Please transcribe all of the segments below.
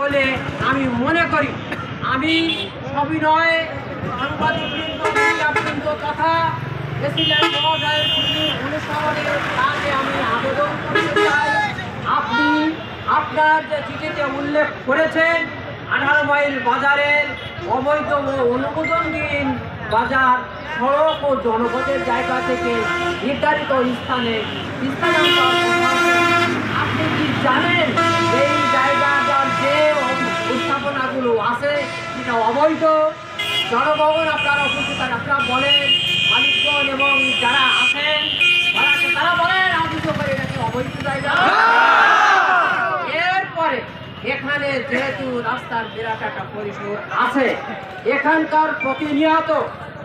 বলে আমি মনে করি। আমি সবিনয় সাংবাদিকবৃন্দ তথা প্রেসিডেন্ট আমি আবেদন আপনি আপনার যে চিঠিতে উল্লেখ করেছেন, আঠারো মাইল বাজারের অবৈধ অনুমোদনহীন বাজার, সড়ক ও জনপদের জায়গা থেকে নির্ধারিত স্থানে আপনি জনভবন আপনারা উপস্থিত। আপনারা বলেন মালিকগণ এবং যারা আছেন তারা বলেন অভিযোগ করে এটা কি অবৈধ জায়গা এরপরে এখানে যেহেতু রাস্তার বিরাট একটা পরিসর আছে এখানকার প্রতিনিয়ত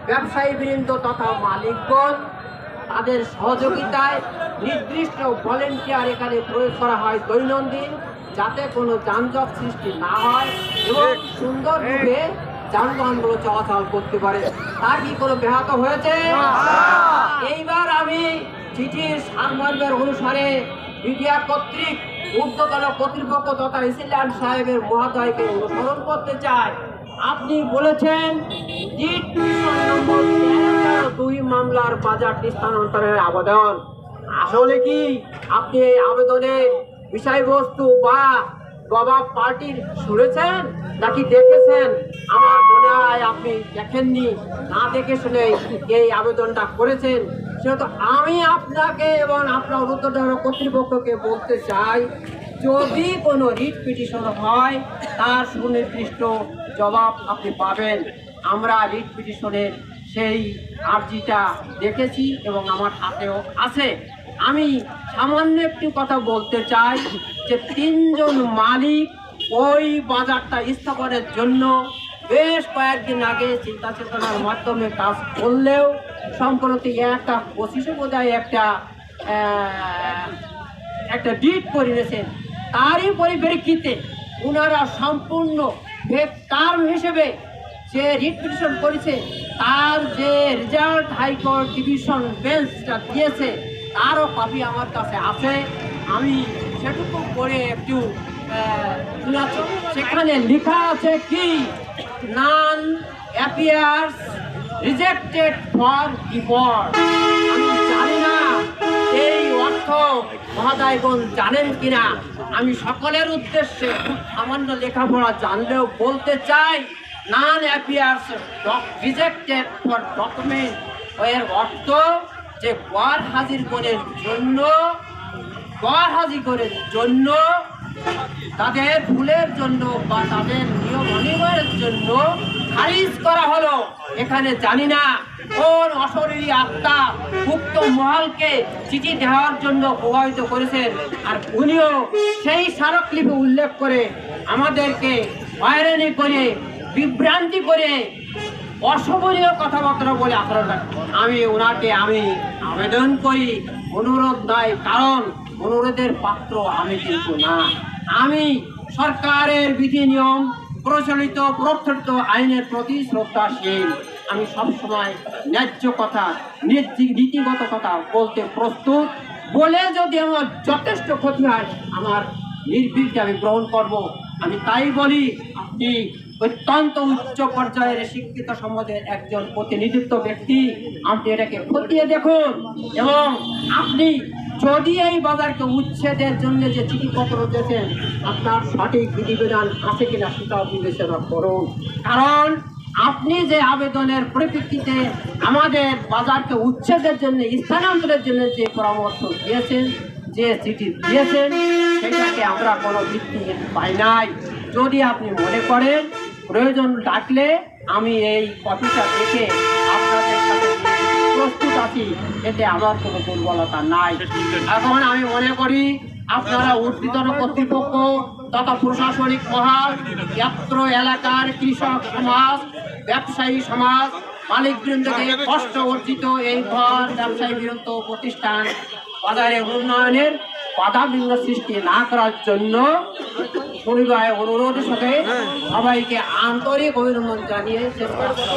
ব্যবসায়ী বৃন্দ তথা মালিকগণ তাদের সহযোগিতায় নির্দিষ্ট ভলেন্টিয়ার এখানে প্রয়োগ করা হয় দৈনন্দিন যাতে কোনো যানজট সৃষ্টি না হয় এবং সুন্দরভাবে যানবাহনগুলো চলাচল করতে পারে। তার কি কোনো ব্যাহত হয়েছে? এইবার আমি চিঠির সারমর্মের অনুসারে মিডিয়া কর্তৃক ঊর্ধ্বতন কর্তৃপক্ষ তথা ইসিল্যান্ড সাহেবের মহাদয়কে অনুসরণ করতে চাই। আপনি বলেছেন দুই মামলার বাজারটি স্থানান্তরের আবেদন। আসলে কি আপনি এই আবেদনের বিষয়বস্তু বা বাবা পার্টির শুনেছেন নাকি দেখেছেন? আমার মনে হয় আপনি দেখেননি, না দেখে শুনে এই আবেদনটা করেছেন। সেহেতু আমি আপনাকে এবং আপনার উদ্যোগ কর্তৃপক্ষকে বলতে চাই, যদি কোনো রিট পিটিশন হয়, তার সুনির্দিষ্ট জবাব আপনি পাবেন। আমরা রিট পিটিশনের সেই আর্জিটা দেখেছি এবং আমার হাতেও আছে। আমি সামান্য একটু কথা বলতে চাই যে তিনজন মালিক ওই বাজারটা স্থাপনের জন্য বেশ কয়েকদিন আগে চিন্তা চেতনার মাধ্যমে কাজ করলেও সম্প্রতি একটা পঁচিশে বোধহয় একটা একটা ডিট করে তারই পরিপ্রেক্ষিতে ওনারা সম্পূর্ণ টার্ম হিসেবে যে রিট পিটিশন করেছে, তার যে রেজাল্ট হাইকোর্ট ডিভিশন বেঞ্চটা দিয়েছে, তারও কপি আমার কাছে আছে। আমি সেটুকু করে একটু সেখানে লেখা আছে কি? None appears rejected for divorce আমি জানি না এই অর্থ মহাদায়গণ জানেন কিনা। আমি সকলের উদ্দেশ্যে সামান্য লেখাপড়া জানলেও বলতে চাই none appears rejected for document এর অর্থ যে গড় হাজির করার জন্য গড় হাজির করার জন্য তাদের ভুলের জন্য বা তাদের নিয়ম অনিয়মের জন্য খারিজ করা হলো। এখানে জানি না কোন অশরীরী আত্মা উক্ত মহলকে চিঠি দেওয়ার জন্য প্রভাবিত করেছেন। আর উনিও সেই স্মারকলিপি উল্লেখ করে আমাদেরকে হয়রানি করে, বিভ্রান্তি করে অশোভনীয় কথাবার্তা বলে আচরণ। আমি ওনাকে আমি আবেদন করি অনুরোধ নয় কারণ অনুরোধের পাত্র আমি কিন্তু না। আমি সরকারের বিধি নিয়ম প্রচলিত প্রচলিত আইনের প্রতি শ্রদ্ধাশীল। আমি সবসময় ন্যায্য কথা, নীতি- নীতিগত কথা বলতে প্রস্তুত। বলে যদি আমার যথেষ্ট ক্ষতি হয়, আমার নির্ভীককে আমি গ্রহণ করব। আমি তাই বলি, আপনি অত্যন্ত উচ্চ পর্যায়ের শিক্ষিত সমাজের একজন প্রতিনিধিত্ব ব্যক্তি। আপনি এটাকে খতিয়ে দেখুন এবং আপনি যদি এই বাজারকে উচ্ছেদের জন্য যে চিঠিপত্র দিয়েছেন, আপনার সঠিক বিধিবিধান আছে কিনা সেটাও বিবেচনা করুন। কারণ আপনি যে আবেদনের পরিপ্রেক্ষিতে আমাদের বাজারকে উচ্ছেদের জন্য, স্থানান্তরের জন্য যে পরামর্শ দিয়েছেন, যে চিঠি দিয়েছেন, সেটাকে আমরা কোনো ভিত্তি পাই নাই। যদি আপনি মনে করেন, প্রয়োজন ডাকলে আমি এই কপিটা দেখে আপনাদের সাথে প্রস্তুত আছি, এতে আমার কোনো দুর্বলতা নাই এখন আমি মনে করি, আপনারা ঊর্ধ্বতন কর্তৃপক্ষ তথা প্রশাসনিক মহল এত্র এলাকার কৃষক সমাজ, ব্যবসায়ী সমাজ, মালিকবৃন্দকে কষ্ট অর্জিত এই ঘর ব্যবসায়ী বৃন্দ প্রতিষ্ঠান বাজারে উন্নয়নের বাধা সৃষ্টি না করার জন্য পরিবারের অনুরোধের সাথে সবাইকে আন্তরিক অভিনন্দন জানিয়ে শেষ করছি।